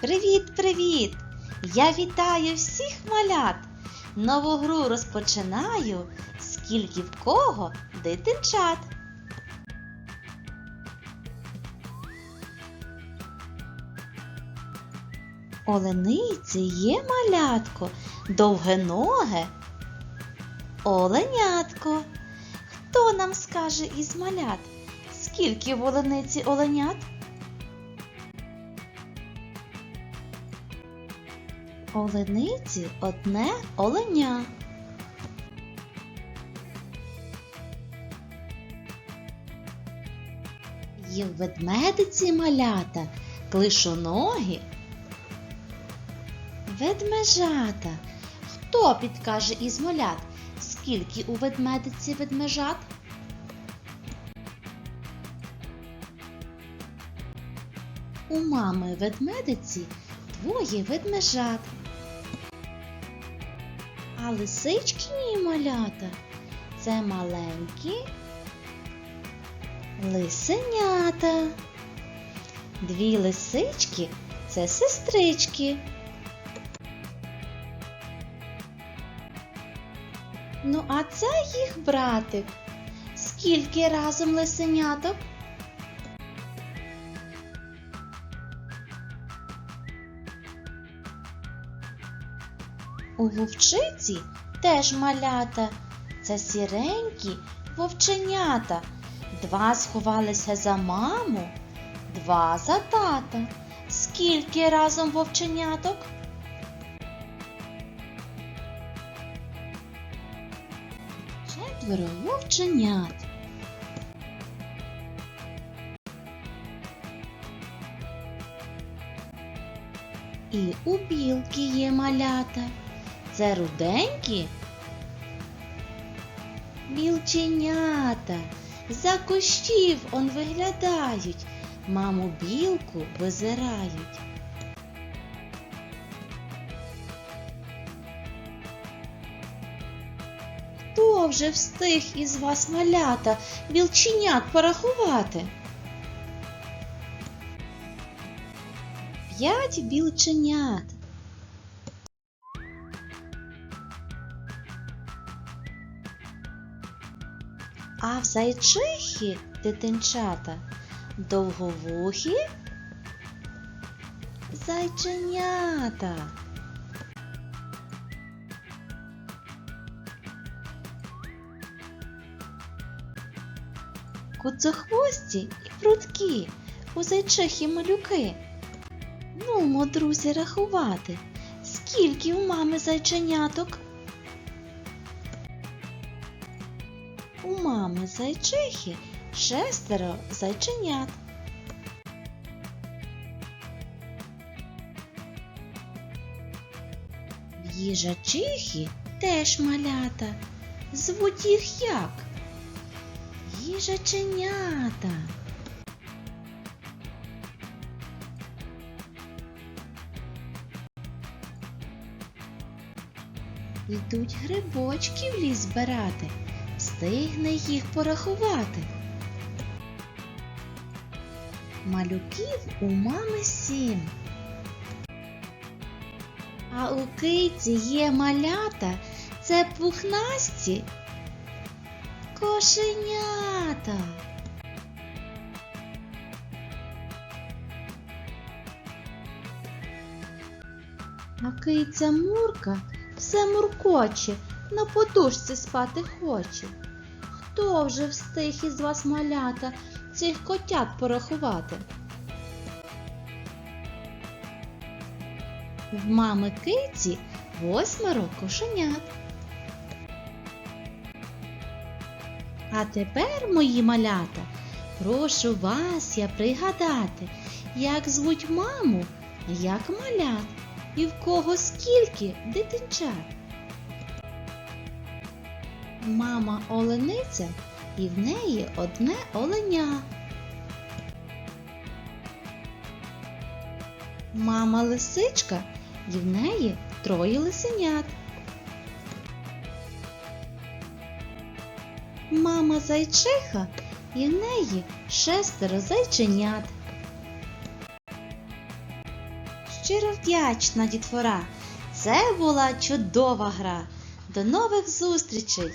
Привіт-привіт! Я вітаю всіх малят! Нову гру розпочинаю, скільки в кого дитинчат. Олениці є малятко, довгеноге. Оленятко. Хто нам скаже із малят, скільки в олениці оленят? Олениці одне оленя. Є в ведмедиці малята, клишоногі. Ведмежата. Хто підкаже із малят, скільки у ведмедиці ведмежат? У мами ведмедиці двоє ведмежат. А лисичкині малята це маленькі лисенята. Дві лисички це сестрички. Ну, а це їх братик. Скільки разом лисеняток? У вовчиці теж малята. Це сіренькі вовченята. Два сховалися за маму, два за тата. Скільки разом вовченяток? Четверо вовченят. І у білки є малята. Це руденькі білченята. За кущів он виглядають, маму білку визирають. Хто вже встиг із вас малята білченят порахувати? П'ять білченят. А в зайчихі дитинчата довговухі зайченята. Куцохвості і прудкі у зайчихі малюки. Нумо, друзі, рахувати, скільки у мами зайченяток. У мами зайчихи шестеро зайченят. В їжачихи теж малята. Звуть їх як? Їжаченята. Йдуть грибочки в ліс збирати встигне їх порахувати. Малюків у мами сім. А у киці є малята, це пухнасті кошенята. А киця Мурка все муркоче, на подушці спати хоче. Хто вже встиг із вас малята цих котят порахувати? В мами киці восьмеро кошенят. А тепер, мої малята, прошу вас я пригадати, як звуть маму, як малят, і в кого скільки дитинчат. Мама олениця і в неї одне оленя. Мама лисичка і в неї троє лисенят. Мама зайчиха і в неї шестеро зайченят. щиро вдячна дітвора. Це була чудова гра. До нових зустрічей!